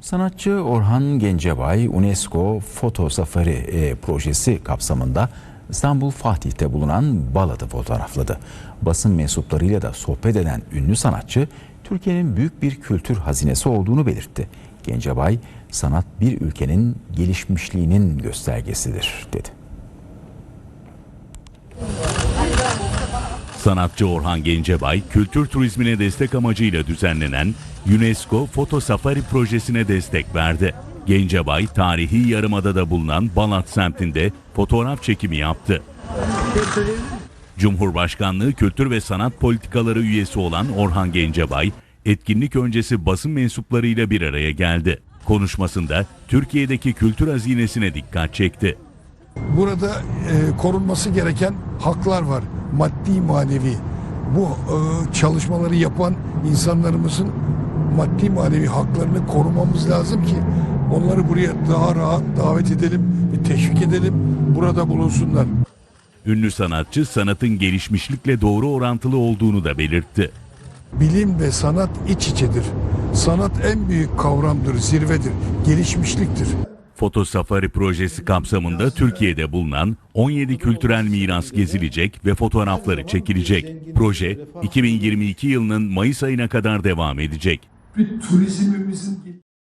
Sanatçı Orhan Gencebay UNESCO Foto Safari e, projesi kapsamında İstanbul Fatih'te bulunan Balat'ı fotoğrafladı. Basın mensuplarıyla da sohbet eden ünlü sanatçı Türkiye'nin büyük bir kültür hazinesi olduğunu belirtti. Gencebay, sanat bir ülkenin gelişmişliğinin göstergesidir dedi. Sanatçı Orhan Gencebay, kültür turizmine destek amacıyla düzenlenen UNESCO Foto Safari projesine destek verdi. Gencebay, tarihi Yarımada'da bulunan Balat semtinde fotoğraf çekimi yaptı. Cumhurbaşkanlığı Kültür ve Sanat Politikaları üyesi olan Orhan Gencebay, etkinlik öncesi basın mensuplarıyla bir araya geldi. Konuşmasında Türkiye'deki kültür hazinesine dikkat çekti. Burada e, korunması gereken haklar var. Maddi manevi. Bu e, çalışmaları yapan insanlarımızın maddi manevi haklarını korumamız lazım ki onları buraya daha rahat davet edelim, teşvik edelim, burada bulunsunlar. Ünlü sanatçı sanatın gelişmişlikle doğru orantılı olduğunu da belirtti. Bilim ve sanat iç içedir. Sanat en büyük kavramdır, zirvedir, gelişmişliktir. Foto Safari projesi kapsamında Türkiye'de bulunan 17 kültürel miras gezilecek ve fotoğrafları çekilecek. Proje 2022 yılının Mayıs ayına kadar devam edecek. Bir turizmimizin